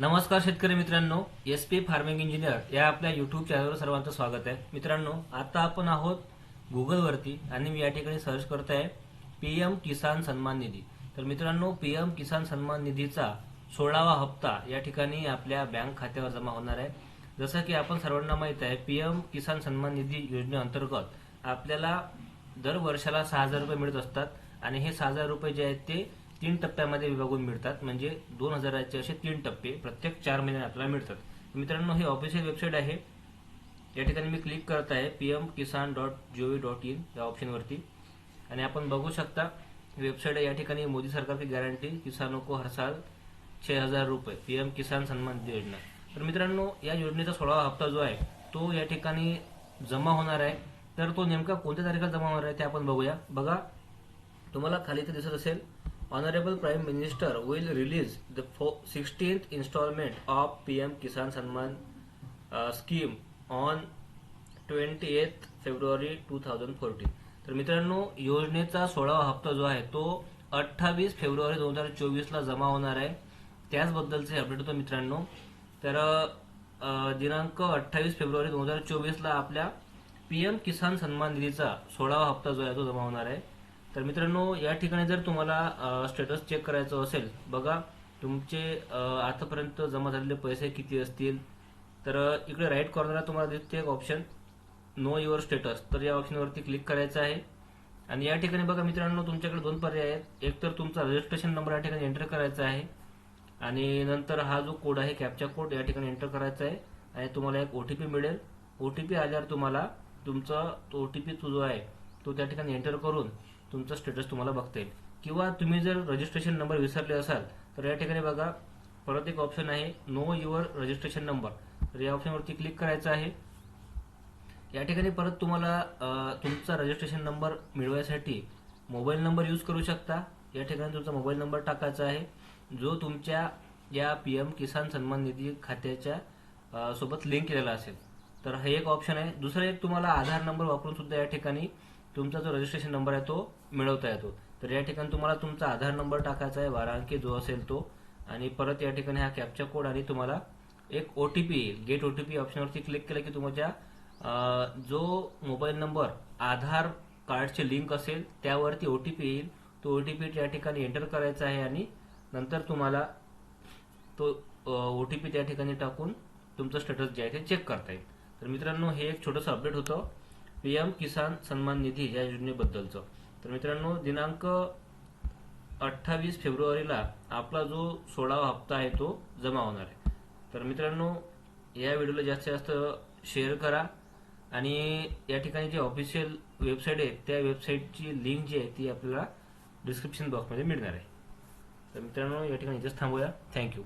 नमस्कार शेतकरी मित्रांनो एस पी फार्मिंग इंजिनियर या आपल्या युट्यूब चॅनलवर सर्वांचं स्वागत आहे. मित्रांनो आता आपण आहोत गुगलवरती आणि मी या ठिकाणी सर्च करत आहे पी एम किसान सन्मान निधी. तर मित्रांनो पी एम किसान सन्मान निधीचा सोळावा हप्ता या ठिकाणी आपल्या बँक खात्यावर जमा होणार आहे. जसं की आपण सर्वांना माहीत आहे पी एम किसान सन्मान निधी योजनेअंतर्गत आपल्याला दर वर्षाला सहा हजार रुपये मिळत असतात आणि हे सहा हजार रुपये जे आहेत ते तीन टप्प्यामध्ये विभागून मिळतात. म्हणजे दोन हजाराचे असे तीन टप्पे प्रत्येक चार महिन्यात आपल्याला मिळतात. मित्रांनो हे ऑफिशियल वेबसाईट आहे. या ठिकाणी मी क्लिक करत आहे P M Kisan dot G O V dot in या ऑप्शनवरती आणि आपण बघू शकता वेबसाईट आहे या ठिकाणी मोदी सरकार की गॅरंटी किसानों को हर साल छे हजार रुपये पी एम किसान सन्मान निधी योजना. तर मित्रांनो या योजनेचा सोळावा हप्ता जो आहे तो या ठिकाणी जमा होणार आहे. तर तो नेमका कोणत्या तारखेला जमा होणार आहे ते आपण बघूया. बघा तुम्हाला खाली इथे दिसत असेल. Honourable prime minister will release the sixteenth instalment of PM Kisan Samman scheme on twenty eighth February two thousand fourteen तर मित्रांनो योजनेचा सोळावा हप्ता जो आहे तो अठ्ठावीस फेब्रुवारी दोन हजार चोवीसला जमा होणार आहे. त्याचबद्दलचे अपडेट होतो मित्रांनो. तर दिनांक अठ्ठावीस फेब्रुवारी दोन हजार चोवीसला आपल्या पीएम किसान सन्मान निधीचा सोळावा हप्ता जो आहे तो जमा होणार आहे. तर मित्रांनो या ठिकाणी जर तुम्हाला स्टेटस चेक करायचं असेल बघा तुमचे आतापर्यंत जमा झालेले पैसे किती असतील? तर इकडे राईट कॉर्नरला तुम्हाला दिसते एक ऑप्शन नो युअर स्टेटस तर या ऑप्शनवरती क्लिक करायचं आहे. आणि या ठिकाणी बघा मित्रांनो तुमच्याकडे दोन पर्याय आहेत. एक तर तुमचा रजिस्ट्रेशन नंबर या ठिकाणी एंटर करायचा आहे. आणि नंतर हा जो कोड आहे कॅपचा कोड या ठिकाणी एंटर करायचा आहे. आणि तुम्हाला एक ओ टी पी मिळेल. ओ टी पी आल्यावर तुम्हाला तुमचा तो पी जो आहे तो त्या ठिकाणी एंटर करून तुमचा स्टेटस तुम्हाला बघता येईल. किंवा तुम्ही जर रजिस्ट्रेशन नंबर विसरले असाल तर या ठिकाणी बघा परत एक ऑप्शन आहे नो युअर रजिस्ट्रेशन नंबर तर या ऑप्शनवरती क्लिक करायचं आहे. या ठिकाणी परत तुम्हाला तुमचा रजिस्ट्रेशन नंबर मिळवायसाठी मोबाईल नंबर यूज करू शकता. या ठिकाणी तुमचा मोबाईल नंबर टाकायचा आहे. जो तुमच्या या पी एम किसान सन्मान निधी खात्याच्या सोबत लिंक केलेला असेल. तर हे एक ऑप्शन आहे. दुसरं एक तुम्हाला आधार नंबर वापरून सुद्धा या ठिकाणी तुमचा जो रजिस्ट्रेशन नंबर आहे तो मिळवता येतो. तर या ठिकाणी तुम्हाला तुमचा आधार नंबर टाकायचा आहे बारा अंकी जो असेल तो. आणि परत या ठिकाणी हा कॅपचा कोड आणि तुम्हाला एक ओ टी पी येईल. गेट ओ टी पी ऑप्शनवरती क्लिक केलं की तुमच्या जो मोबाईल नंबर आधार कार्डचे लिंक असेल त्यावरती ओ टी पी येईल. तो ओ टी पी त्या ठिकाणी एंटर करायचा आहे आणि नंतर तुम्हाला तो ओ टी पी त्या ठिकाणी टाकून तुमचं स्टेटस जे आहे ते चेक करता येईल. तर मित्रांनो हे एक छोटंसं अपडेट होतं. पीएम किसान सन्मान निधी या योजनेबद्दलचं. तर मित्रांनो दिनांक अठ्ठावीस फेब्रुवारीला आपला जो सोळावा हप्ता आहे तो जमा होणार आहे. तर मित्रांनो या व्हिडिओला जास्तीत जास्त शेअर करा आणि या ठिकाणी जी ऑफिशियल वेबसाईट आहे त्या वेबसाईटची लिंक जी आहे ती आपल्याला डिस्क्रिप्शन बॉक्समध्ये मिळणार आहे. तर मित्रांनो या ठिकाणी जस्ट थांबूया. थँक्यू.